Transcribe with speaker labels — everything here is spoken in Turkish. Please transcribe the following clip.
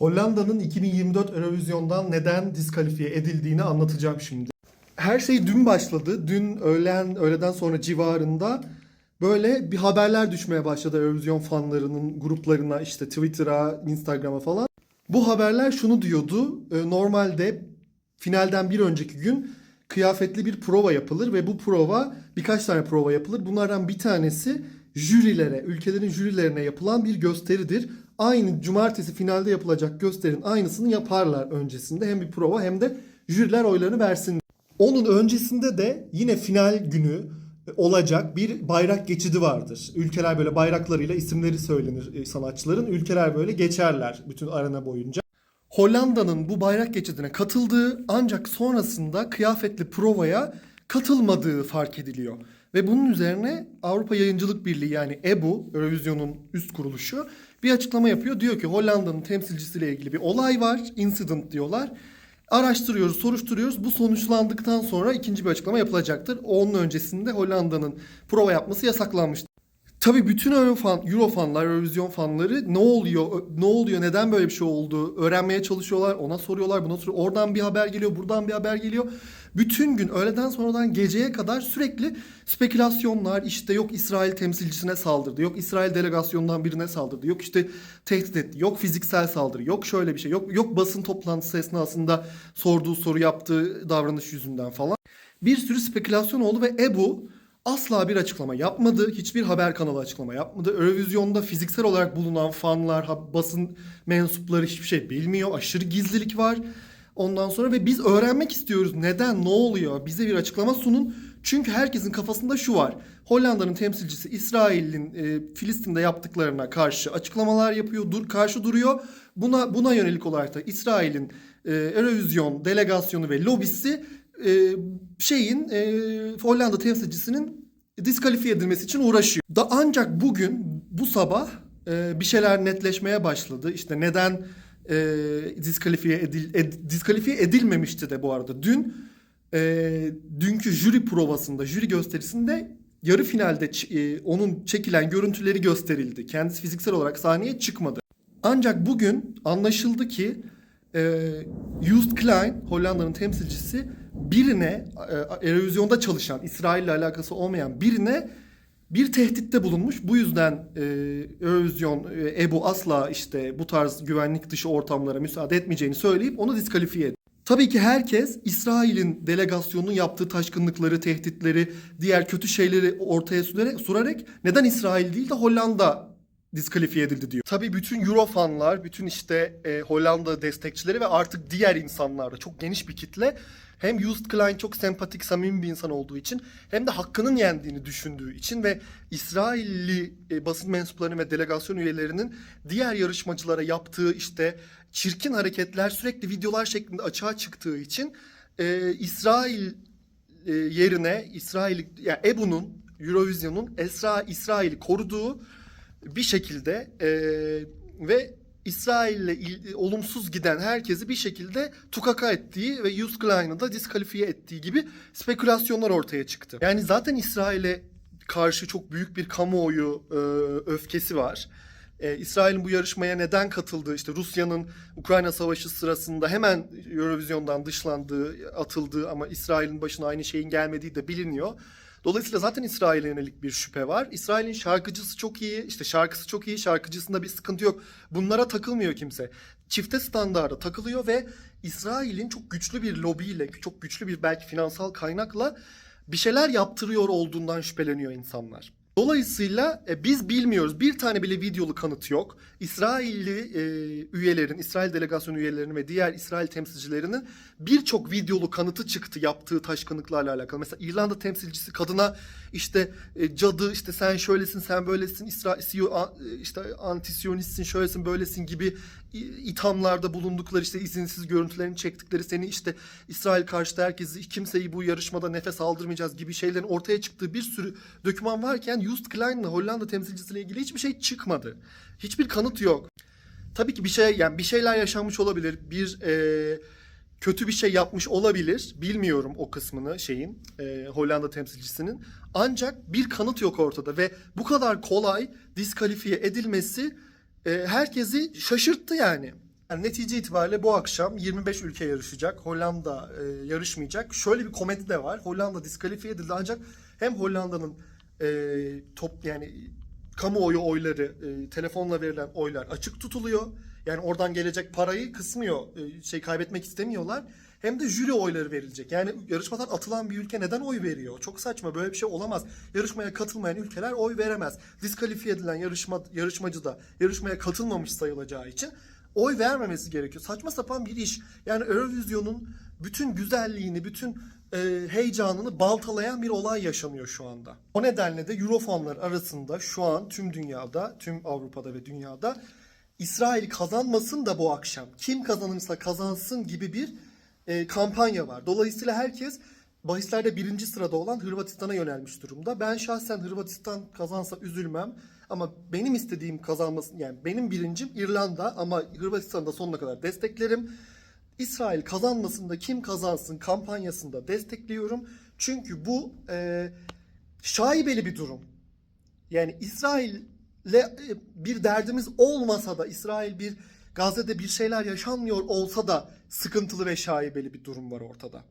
Speaker 1: Hollanda'nın 2024 Eurovision'dan neden diskalifiye edildiğini anlatacağım şimdi. Her şey dün başladı. Dün öğlen, öğleden sonra civarında böyle bir haberler düşmeye başladı Eurovision fanlarının gruplarına, işte Twitter'a, Instagram'a falan. Bu haberler şunu diyordu. e, Normalde finalden bir önceki gün kıyafetli bir prova yapılır ve bu prova birkaç tane prova yapılır. Bunlardan bir tanesi jürilere, ülkelerin jürilerine yapılan bir gösteridir. Aynı cumartesi finalde yapılacak gösterinin aynısını yaparlar öncesinde. Hem bir prova hem de jüriler oylarını versin. Onun öncesinde de yine final günü olacak bir bayrak geçidi vardır. Ülkeler böyle bayraklarıyla isimleri söylenir e, sanatçıların. Ülkeler böyle geçerler bütün arena boyunca. Hollanda'nın bu bayrak geçidine katıldığı ancak sonrasında kıyafetli provaya katılmadığı fark ediliyor. Ve bunun üzerine Avrupa Yayıncılık Birliği yani EBU, Eurovision'un üst kuruluşu bir açıklama yapıyor. Diyor ki Hollanda'nın temsilcisiyle ilgili bir olay var, incident diyorlar. Araştırıyoruz, soruşturuyoruz. Bu sonuçlandıktan sonra ikinci bir açıklama yapılacaktır. Onun öncesinde Hollanda'nın prova yapması yasaklanmıştır. Tabii bütün Eurofan, Eurofanlar, Eurovision fanları ne oluyor, ne oluyor, neden böyle bir şey oldu öğrenmeye çalışıyorlar, ona soruyorlar, buna soruyorlar. Oradan bir haber geliyor, buradan bir haber geliyor. Bütün gün öğleden sonradan geceye kadar sürekli spekülasyonlar, işte yok İsrail temsilcisine saldırdı, yok İsrail delegasyonundan birine saldırdı, yok işte tehdit etti, yok fiziksel saldırı, yok şöyle bir şey, yok yok basın toplantısı esnasında sorduğu soru yaptığı davranış yüzünden falan. Bir sürü spekülasyon oldu ve EBU asla bir açıklama yapmadı. Hiçbir haber kanalı açıklama yapmadı. Eurovision'da fiziksel olarak bulunan fanlar, basın mensupları hiçbir şey bilmiyor. Aşırı gizlilik var. Ondan sonra ve biz öğrenmek istiyoruz. Neden? Ne oluyor? Bize bir açıklama sunun. Çünkü herkesin kafasında şu var. Hollanda'nın temsilcisi İsrail'in e, Filistin'de yaptıklarına karşı açıklamalar yapıyor, dur karşı duruyor. Buna buna yönelik olarak da İsrail'in e, Eurovision delegasyonu ve lobisi e, şeyin e, Hollanda temsilcisinin diskalifiye edilmesi için uğraşıyor. Da ancak bugün bu sabah e, bir şeyler netleşmeye başladı. İşte neden e, diskalifiye edil, ed- diskalifiye edilmemişti de bu arada. Dün e, dünkü jüri provasında, jüri gösterisinde yarı finalde e, onun çekilen görüntüleri gösterildi. Kendisi fiziksel olarak sahneye çıkmadı. Ancak bugün anlaşıldı ki e, Joost Klein, Hollanda'nın temsilcisi birine, e, Eurovision'da çalışan, İsrail ile alakası olmayan birine bir tehditte bulunmuş. Bu yüzden e, Eurovision, e, EBU asla işte bu tarz güvenlik dışı ortamlara müsaade etmeyeceğini söyleyip onu diskalifiye etti. Tabii ki herkes İsrail'in delegasyonunun yaptığı taşkınlıkları, tehditleri, diğer kötü şeyleri ortaya sürerek, sürerek neden İsrail değil de Hollanda diskalifiye edildi diyor. Tabii bütün Eurofanlar, bütün işte e, Hollanda destekçileri ve artık diğer insanlar da çok geniş bir kitle hem Joost Klein çok sempatik, samimi bir insan olduğu için hem de hakkının yendiğini düşündüğü için ve İsrailli e, basın mensuplarının ve delegasyon üyelerinin diğer yarışmacılara yaptığı işte çirkin hareketler sürekli videolar şeklinde açığa çıktığı için e, İsrail e, yerine İsrail yani EBU'nun Eurovision'un Esra İsrail'i koruduğu bir şekilde e, ve İsrail'le il- olumsuz giden herkesi bir şekilde tukaka ettiği ve Yus Klein'ı da diskalifiye ettiği gibi spekülasyonlar ortaya çıktı. Yani zaten İsrail'e karşı çok büyük bir kamuoyu e, öfkesi var. E, İsrail'in bu yarışmaya neden katıldığı, işte Rusya'nın Ukrayna Savaşı sırasında hemen Eurovision'dan dışlandığı, atıldığı ama İsrail'in başına aynı şeyin gelmediği de biliniyor. Dolayısıyla zaten İsrail'e yönelik bir şüphe var. İsrail'in şarkıcısı çok iyi, işte şarkısı çok iyi, şarkıcısında bir sıkıntı yok. Bunlara takılmıyor kimse. Çifte standarda takılıyor ve İsrail'in çok güçlü bir lobiyle, çok güçlü bir belki finansal kaynakla bir şeyler yaptırıyor olduğundan şüpheleniyor insanlar. Dolayısıyla e, biz bilmiyoruz. Bir tane bile videolu kanıt yok. İsrailli e, üyelerin, İsrail delegasyon üyelerinin ve diğer İsrail temsilcilerinin birçok videolu kanıtı çıktı yaptığı taşkınlıklarla alakalı. Mesela İrlanda temsilcisi kadına işte e, cadı, işte sen şöylesin, sen böylesin, İsrail işte antisyonistsin, şöylesin, böylesin gibi ithamlarda bulundukları işte izinsiz görüntülerini çektikleri seni işte İsrail karşıtı herkesi kimseyi bu yarışmada nefes aldırmayacağız gibi şeylerin ortaya çıktığı bir sürü doküman varken Joost Klein'le Hollanda temsilcisiyle ilgili hiçbir şey çıkmadı. Hiçbir kanıt yok. Tabii ki bir şey yani bir şeyler yaşanmış olabilir. Bir e, kötü bir şey yapmış olabilir. Bilmiyorum o kısmını şeyin e, Hollanda temsilcisinin. Ancak bir kanıt yok ortada ve bu kadar kolay diskalifiye edilmesi e, herkesi şaşırttı yani. Yani netice itibariyle bu akşam 25 ülke yarışacak. Hollanda e, yarışmayacak. Şöyle bir komedi de var. Hollanda diskalifiye edildi ancak hem Hollanda'nın e, top yani kamuoyu oyları, e, telefonla verilen oylar açık tutuluyor. Yani oradan gelecek parayı kısmıyor. e, şey kaybetmek istemiyorlar. Hem de jüri oyları verilecek. Yani yarışmadan atılan bir ülke neden oy veriyor? Çok saçma. Böyle bir şey olamaz. Yarışmaya katılmayan ülkeler oy veremez. Diskalifiye edilen yarışma yarışmacı da yarışmaya katılmamış sayılacağı için oy vermemesi gerekiyor. Saçma sapan bir iş. Yani Eurovision'un bütün güzelliğini, bütün e, heyecanını baltalayan bir olay yaşanıyor şu anda. O nedenle de Eurofonlar arasında şu an tüm dünyada, tüm Avrupa'da ve dünyada İsrail kazanmasın da bu akşam kim kazanırsa kazansın gibi bir e, kampanya var. Dolayısıyla herkes bahislerde birinci sırada olan Hırvatistan'a yönelmiş durumda. Ben şahsen Hırvatistan kazansa üzülmem. Ama benim istediğim kazanması yani benim birincim İrlanda ama Hırvatistan'ı da sonuna kadar desteklerim. İsrail kazanmasında kim kazansın kampanyasında destekliyorum. Çünkü bu e, şaibeli bir durum. Yani İsrail'le e, bir derdimiz olmasa da İsrail bir Gazze'de bir şeyler yaşanmıyor olsa da sıkıntılı ve şaibeli bir durum var ortada.